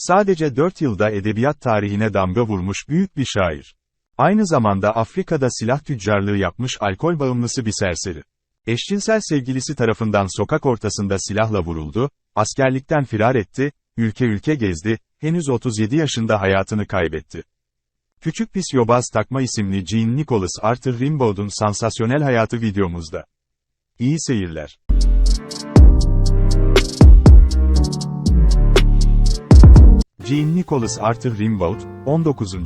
Sadece 4 yılda edebiyat tarihine damga vurmuş büyük bir şair. Aynı zamanda Afrika'da silah tüccarlığı yapmış alkol bağımlısı bir serseri. Eşcinsel sevgilisi tarafından sokak ortasında silahla vuruldu, askerlikten firar etti, ülke ülke gezdi, henüz 37 yaşında hayatını kaybetti. Küçük Pis Yobaz Takma isimli Jean Nicholas Arthur Rimbaud'un sansasyonel hayatı videomuzda. İyi seyirler. Jean Nicholas Arthur Rimbaud, 19.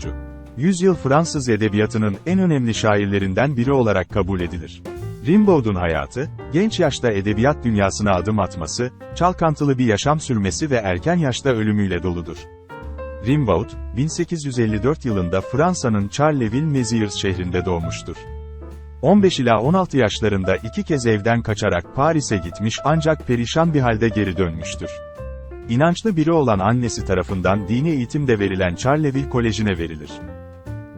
Yüzyıl Fransız edebiyatının en önemli şairlerinden biri olarak kabul edilir. Rimbaud'un hayatı, genç yaşta edebiyat dünyasına adım atması, çalkantılı bir yaşam sürmesi ve erken yaşta ölümüyle doludur. Rimbaud, 1854 yılında Fransa'nın Charleville-Mézières şehrinde doğmuştur. 15 ila 16 yaşlarında iki kez evden kaçarak Paris'e gitmiş ancak perişan bir halde geri dönmüştür. İnançlı biri olan annesi tarafından dini eğitim de verilen Charleville Koleji'ne verilir.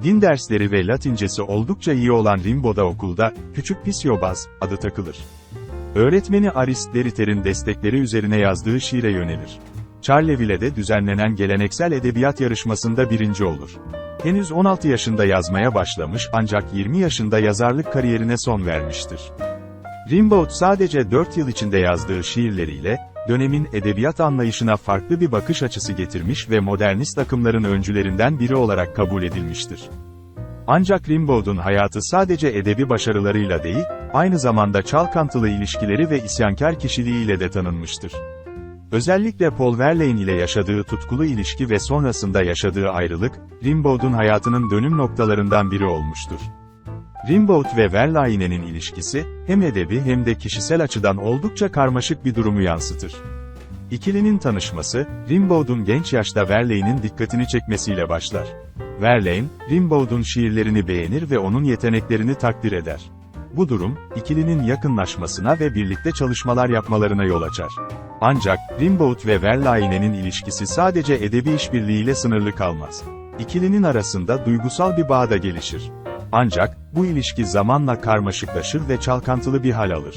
Din dersleri ve Latincesi oldukça iyi olan Rimbaud'a okulda, Küçük Pisyobaz, adı takılır. Öğretmeni Arist Derriter'in destekleri üzerine yazdığı şiire yönelir. Charleville'de düzenlenen geleneksel edebiyat yarışmasında birinci olur. Henüz 16 yaşında yazmaya başlamış ancak 20 yaşında yazarlık kariyerine son vermiştir. Rimbaud sadece 4 yıl içinde yazdığı şiirleriyle, dönemin edebiyat anlayışına farklı bir bakış açısı getirmiş ve modernist akımların öncülerinden biri olarak kabul edilmiştir. Ancak Rimbaud'un hayatı sadece edebi başarılarıyla değil, aynı zamanda çalkantılı ilişkileri ve isyankar kişiliğiyle de tanınmıştır. Özellikle Paul Verlaine ile yaşadığı tutkulu ilişki ve sonrasında yaşadığı ayrılık, Rimbaud'un hayatının dönüm noktalarından biri olmuştur. Rimbaud ve Verlaine'nin ilişkisi, hem edebi hem de kişisel açıdan oldukça karmaşık bir durumu yansıtır. İkilinin tanışması, Rimbaud'un genç yaşta Verlaine'in dikkatini çekmesiyle başlar. Verlaine, Rimbaud'un şiirlerini beğenir ve onun yeteneklerini takdir eder. Bu durum, ikilinin yakınlaşmasına ve birlikte çalışmalar yapmalarına yol açar. Ancak, Rimbaud ve Verlaine'nin ilişkisi sadece edebi işbirliğiyle sınırlı kalmaz. İkilinin arasında duygusal bir bağ da gelişir. Ancak, bu ilişki zamanla karmaşıklaşır ve çalkantılı bir hal alır.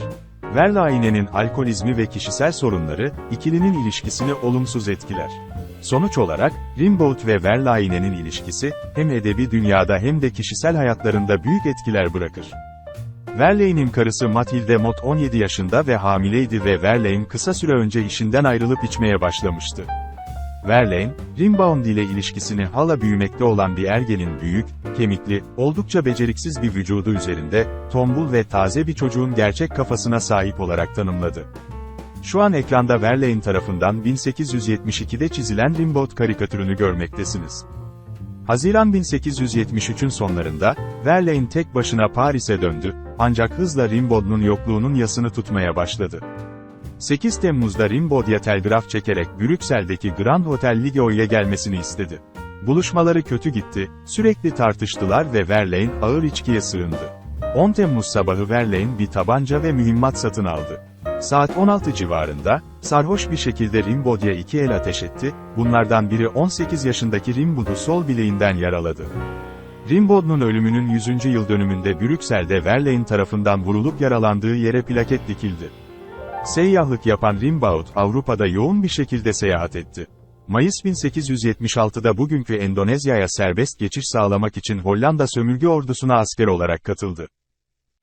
Verlaine'nin alkolizmi ve kişisel sorunları, ikilinin ilişkisini olumsuz etkiler. Sonuç olarak, Rimbaud ve Verlaine'nin ilişkisi, hem edebi dünyada hem de kişisel hayatlarında büyük etkiler bırakır. Verlaine'in karısı Mathilde Mott 17 yaşında ve hamileydi ve Verlaine kısa süre önce işinden ayrılıp içmeye başlamıştı. Verlaine, Rimbaud ile ilişkisini hala büyümekte olan bir ergenin büyük, kemikli, oldukça beceriksiz bir vücudu üzerinde, tombul ve taze bir çocuğun gerçek kafasına sahip olarak tanımladı. Şu an ekranda Verlaine tarafından 1872'de çizilen Rimbaud karikatürünü görmektesiniz. Haziran 1873'ün sonlarında, Verlaine tek başına Paris'e döndü, ancak hızla Rimbaud'un yokluğunun yasını tutmaya başladı. 8 Temmuz'da Rimbaud'a telgraf çekerek Brüksel'deki Grand Hotel Ligeo'ya gelmesini istedi. Buluşmaları kötü gitti, sürekli tartıştılar ve Verlaine ağır içkiye sığındı. 10 Temmuz sabahı Verlaine bir tabanca ve mühimmat satın aldı. Saat 16 civarında, sarhoş bir şekilde Rimbaud'a iki el ateş etti, bunlardan biri 18 yaşındaki Rimbaud'u sol bileğinden yaraladı. Rimbaud'un ölümünün 100. yıl dönümünde Brüksel'de Verlaine tarafından vurulup yaralandığı yere plaket dikildi. Seyyahlık yapan Rimbaud, Avrupa'da yoğun bir şekilde seyahat etti. Mayıs 1876'da bugünkü Endonezya'ya serbest geçiş sağlamak için Hollanda sömürge ordusuna asker olarak katıldı.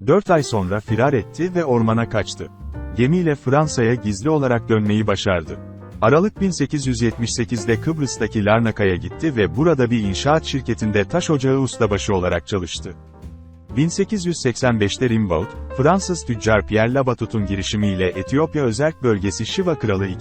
4 ay sonra firar etti ve ormana kaçtı. Gemiyle Fransa'ya gizli olarak dönmeyi başardı. Aralık 1878'de Kıbrıs'taki Larnaka'ya gitti ve burada bir inşaat şirketinde taş ocağı ustabaşı olarak çalıştı. 1885'te Rimbaud, Fransız tüccar Pierre Labatut'un girişimiyle Etiyopya özerk bölgesi Şiva Kralı II.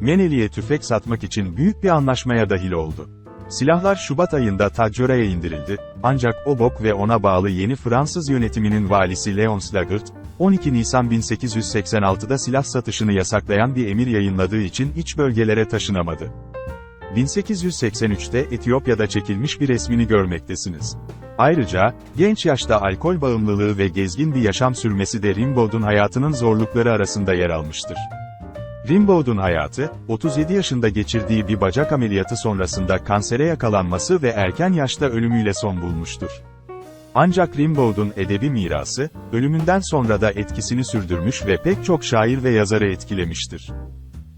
Meneli'ye tüfek satmak için büyük bir anlaşmaya dahil oldu. Silahlar Şubat ayında Tadjora'ya indirildi, ancak Obok ve ona bağlı yeni Fransız yönetiminin valisi Léon Slagert, 12 Nisan 1886'da silah satışını yasaklayan bir emir yayınladığı için iç bölgelere taşınamadı. 1883'te Etiyopya'da çekilmiş bir resmini görmektesiniz. Ayrıca, genç yaşta alkol bağımlılığı ve gezgin bir yaşam sürmesi de Rimbaud'un hayatının zorlukları arasında yer almıştır. Rimbaud'un hayatı, 37 yaşında geçirdiği bir bacak ameliyatı sonrasında kansere yakalanması ve erken yaşta ölümüyle son bulmuştur. Ancak Rimbaud'un edebi mirası, ölümünden sonra da etkisini sürdürmüş ve pek çok şair ve yazarı etkilemiştir.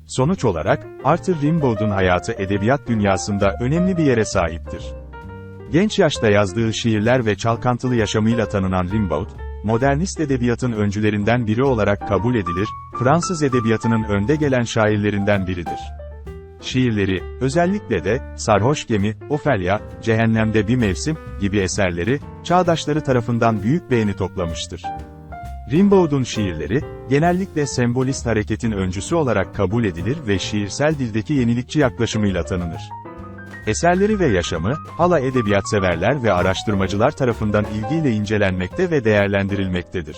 Sonuç olarak, Arthur Rimbaud'un hayatı edebiyat dünyasında önemli bir yere sahiptir. Genç yaşta yazdığı şiirler ve çalkantılı yaşamıyla tanınan Rimbaud, modernist edebiyatın öncülerinden biri olarak kabul edilir, Fransız edebiyatının önde gelen şairlerinden biridir. Şiirleri, özellikle de Sarhoş Gemi, Ofelia, Cehennemde Bir Mevsim gibi eserleri, çağdaşları tarafından büyük beğeni toplamıştır. Rimbaud'un şiirleri, genellikle sembolist hareketin öncüsü olarak kabul edilir ve şiirsel dildeki yenilikçi yaklaşımıyla tanınır. Eserleri ve yaşamı, hala edebiyat severler ve araştırmacılar tarafından ilgiyle incelenmekte ve değerlendirilmektedir.